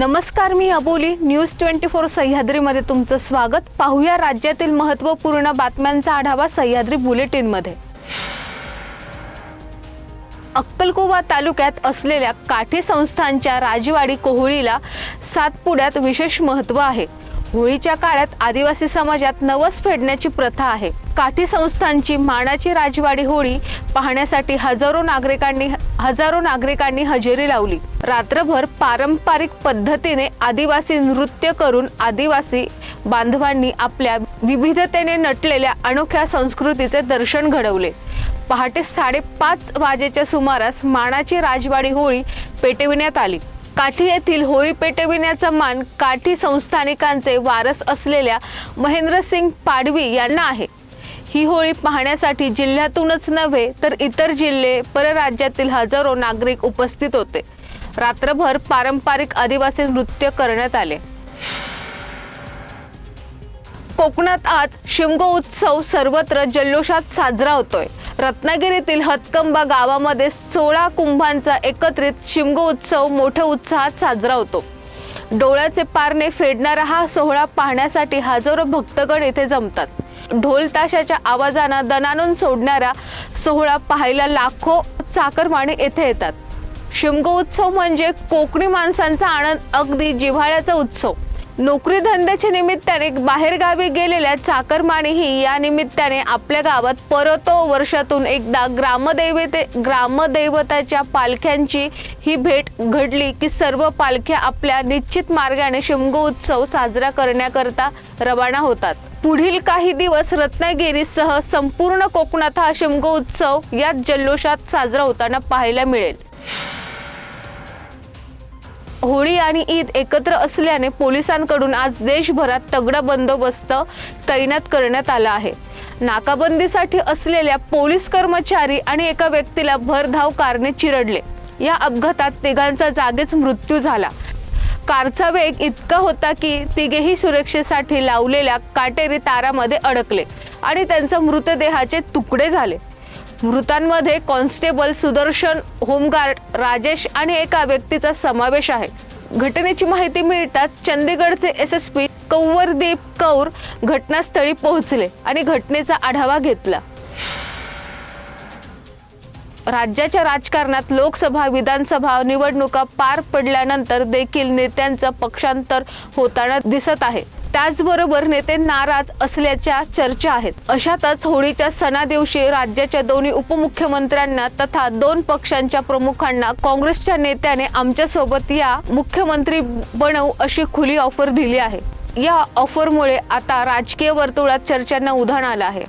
नमस्कार मी Aboli. News twenty four सह्याद्रीमध्ये तुमचं स्वागत. पाहूया राज्यातील महत्त्वपूर्ण बातम्यांचा आढावा सह्याद्री बुलेटिनमध्ये. अक्कलकोवा तालुक्यात असलेल्या काठी संस्थांच्या राजवाडी कोहळीला सातपुड्यात विशेष महत्त्व आहे. होळीच्या काळात आदिवासी समाजात नवस फेडण्याची प्रथा आहे. काठी संस्थांची मानाची राजवाडी होळी पाहण्यासाठी हजारो नागरिकांनी हजारो नागरिकांनी हजेरी लावली. रात्रभर पारंपरिक पद्धतीने आदिवासी नृत्य करून आदिवासी बांधवांनी आपल्या विविधतेने नटलेल्या अनोख्या संस्कृतीचे दर्शन घडवले. पहाटे साडेपाच वाजेच्या सुमारास मानाची राजवाडी होळी पेटविण्यात आली. काठी येथील होळी पेटविण्याचा मान काठी संस्थानिकांचे वारस असलेल्या महेंद्रसिंग पाडवी यांना आहे. ही होळी पाहण्यासाठी जिल्ह्यातूनच नव्हे तर इतर जिल्हे परराज्यातील हजारो नागरिक उपस्थित होते. रात्रभर पारंपरिक आदिवासी नृत्य करण्यात आले. कोकणात आज शिमगो उत्सव सर्वत्र जल्लोषात साजरा होतोय. रत्नागिरीतील हतकंबा गावामध्ये सोळा कुंभांचा एकत्रित शिमगो उत्सव मोठ्या उत्साहात साजरा होतो. डोळ्याचे पारणे फेडणारा हा सोहळा पाहण्यासाठी हजारो भक्तगण येथे जमतात. ढोल ताशाच्या आवाजानं दणानून सोडणारा सोहळा पाहायला लाखो चाकरमाने येथे येतात. शिमगो उत्सव म्हणजे कोकणी माणसांचा आनंद अगदी जिव्हाळ्याचा उत्सव. नोकरी धंद्याच्या निमित्ताने बाहेरगावी गेलेल्या चाकरमाणीही या निमित्ताने आपल्या गावात परतो वर्षातून एकदा ग्रामदैवते ग्रामदैवताच्या पालख्यांची ही भेट घडली की सर्व पालख्या आपल्या निश्चित मार्गाने शिमगो उत्सव साजरा करण्याकरता रवाना होतात. पुढील काही दिवस रत्नागिरीसह संपूर्ण कोकणात हा शिमगो उत्सव याच जल्लोषात साजरा होताना पाहायला मिळेल. होळी आणि ईद एकत्र असल्याने पोलिसांकडून आज देशभरात तगडा बंदोबस्त तैनात करण्यात आला आहे. नाकाबंदीसाठी असलेल्या पोलीस कर्मचारी आणि एका व्यक्तीला भरधाव कारने चिरडले. या अपघातात तिघांचा जागीच मृत्यू झाला. कारचा वेग इतका होता की तिघेही सुरक्षेसाठी लावलेल्या काटेरी तारामध्ये अडकले आणि त्यांचा मृतदेहाचे तुकडे झाले. मृतांमध्ये कॉन्स्टेबल सुदर्शन होमगार्ड राजेश आणि एका व्यक्तीचा समावेश आहे. घटनेची माहिती मिळताच चंदीगडचे S S P Kanwardeep Kaur घटनास्थळी पोहोचले आणि घटनेचा आढावा घेतला. राज्याच्या राजकारणात लोकसभा विधानसभा निवडणुका पार पडल्यानंतर देखील नेत्यांचं पक्षांतर होताना दिसत आहे. त्याचबरोबर नेते नाराज असल्याच्या चर्चा आहेत. अशातच होळीच्या सणादिवशी राज्याच्या दोन्ही उपमुख्यमंत्र्यांना तथा दोन पक्षांच्या प्रमुखांना काँग्रेसच्या नेत्याने आमच्यासोबत या मुख्यमंत्री बनवू अशी खुली ऑफर दिली आहे. या ऑफरमुळे आता राजकीय वर्तुळात चर्चांना उधाण आलं आहे.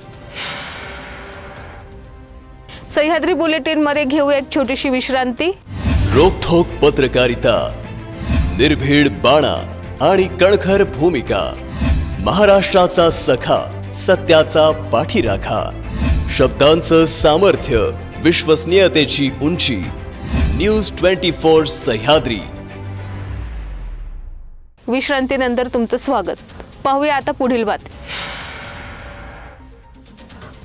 सह्याद्री बुलेटिनमध्ये घेऊ एक छोटीशी विश्रांती. रोखोक पत्रकारिता. निर्भीड बाणा. आणि कणखर भूमिका. महाराष्ट्राचा सखा सत्याचा पाठीराखा. शब्दांचं सामर्थ्य विश्वसनीयतेची उंची. News twenty four Sahyadri. विश्रांतीनंतर तुमचं स्वागत. पाहूया आता पुढील बात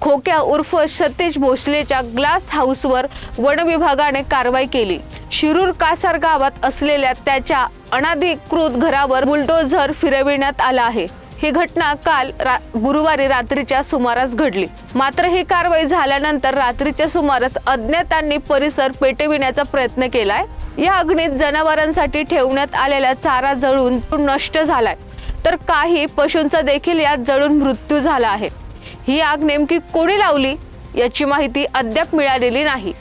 खोक्या उर्फ सतेज भोसलेच्या ग्लास हाऊसवर वन विभागाने कारवाई केली. शिरूर कासार गावात असलेल्या त्याच्या अनाधिकृत घरावर बुलडोझर फिरविण्यात आला आहे. ही घटना काल रा गुरुवारी रात्रीच्या सुमारास घडली. मात्र ही कारवाई झाल्यानंतर रात्रीच्या सुमारास अज्ञातांनी परिसर पेटविण्याचा प्रयत्न केलाय. या अग्नीत जनावरांसाठी ठेवण्यात आलेला चारा जळून नष्ट झालाय. तर काही पशूंचा देखील यात जळून मृत्यू झाला आहे. ही आग नेमकी कोणी लावली? याची माहिती अद्याप मिळालेली नाही.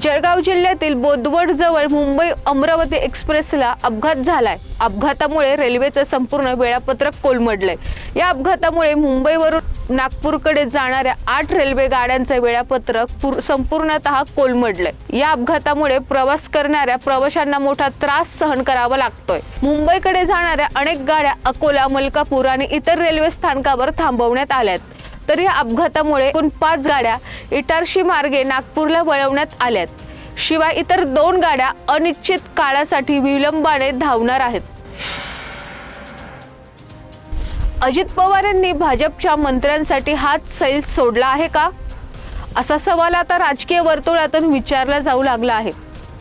जळगाव जिल्ह्यातील बोदवड जवळ मुंबई अमरावती एक्सप्रेसला अपघात झालाय. अपघातामुळे रेल्वेचं संपूर्ण वेळापत्रक कोलमडलंय. या अपघातामुळे मुंबईवरून नागपूरकडे जाणाऱ्या आठ रेल्वे गाड्यांचं वेळापत्रक पूर- संपूर्णतः कोलमडलंय. या अपघातामुळे प्रवास करणाऱ्या प्रवाशांना मोठा त्रास सहन करावा लागतोय. मुंबईकडे जाणाऱ्या अनेक गाड्या अकोला मलकापूर आणि इतर रेल्वे स्थानकावर थांबवण्यात आल्यात. तर या अपघातामुळे एकूण पाच गाड्या इटारशी मार्गे नागपूरला वळवण्यात आल्यात. शिवाय इतर दोन गाड्या अनिश्चित काळासाठी विलंबाने धावणार आहेत. अजित पवार यांनी भाजपच्या मंत्र्यांसाठी हात सैल सोडला आहे का? असा सवाल आता राजकीय वर्तुळातून विचारला जाऊ लागला आहे.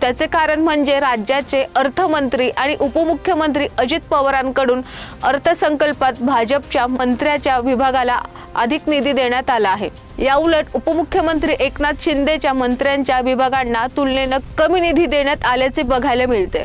त्याचे कारण म्हणजे राज्याचे अर्थमंत्री आणि उपमुख्यमंत्री अजित पवारांकडून अर्थसंकल्पात भाजपच्या मंत्र्याच्या विभागाला अधिक निधी देण्यात आला आहे. याउलट उपमुख्यमंत्री एकनाथ शिंदेच्या मंत्र्यांच्या विभागांना तुलनेनं कमी निधी देण्यात आल्याचे बघायला मिळते.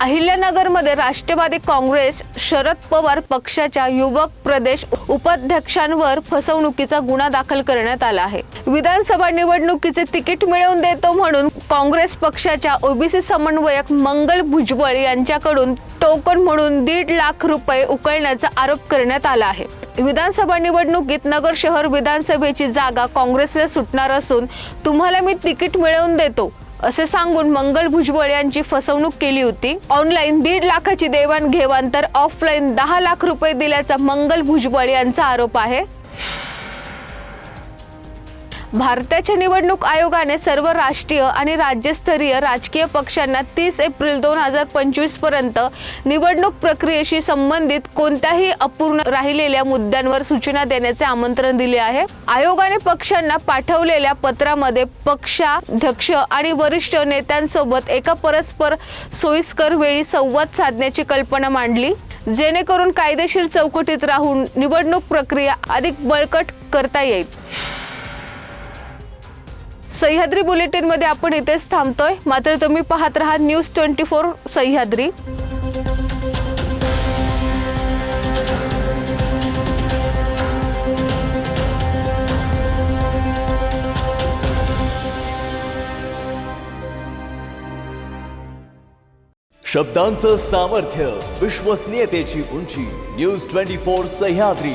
अहिल्यानगरमध्ये राष्ट्रवादी काँग्रेस शरद पवार पक्षाच्या युवक प्रदेश उपाध्यक्षांवर फसवणुकीचा गुन्हा दाखल करण्यात आला आहे. विधानसभा निवडणुकीचे तिकीट मिळवून देतो म्हणून काँग्रेस पक्षाच्या ओबीसी समन्वयक मंगल भुजबळ यांच्याकडून टोकन म्हणून दीड लाख रुपये उकळण्याचा आरोप करण्यात आला आहे. विधानसभा निवडणुकीत नगर शहर विधानसभेची जागा काँग्रेसला सुटणार असून तुम्हाला मी तिकीट मिळवून देतो. असे सांगून मंगल भुजबळ यांची फसवणूक केली होती. ऑनलाईन दीड लाखाची देवाणघेवाण तर ऑफलाईन दहा लाख रुपये दिल्याचा मंगल भुजबळ यांचा आरोप आहे. भारताच्या निवडणूक आयोगाने सर्व राष्ट्रीय आणि राज्यस्तरीय राजकीय पक्षांना तीस एप्रिल दोन हजार पंचवीसपर्यंत निवडणूक प्रक्रियेशी संबंधित कोणत्याही अपूर्ण राहिलेल्या मुद्द्यांवर सूचना देण्याचे आमंत्रण दिले आहे. आयोगाने पक्षांना पाठवलेल्या पत्रामध्ये पक्षाध्यक्ष आणि वरिष्ठ नेत्यांसोबत एका परस्पर सोयीस्कर वेळी संवाद साधण्याची कल्पना मांडली. जेणेकरून कायदेशीर चौकटीत राहून निवडणूक प्रक्रिया अधिक बळकट करता येईल. सह्याद्री बुलेटिनमध्ये आपण इथेच थांबतोय. मात्र तुम्ही पाहत राहा न्यूज ट्वेंटी फोर सह्याद्री. शब्दांचं सामर्थ्य विश्वसनीयतेची उंची न्यूज ट्वेंटी फोर सह्याद्री.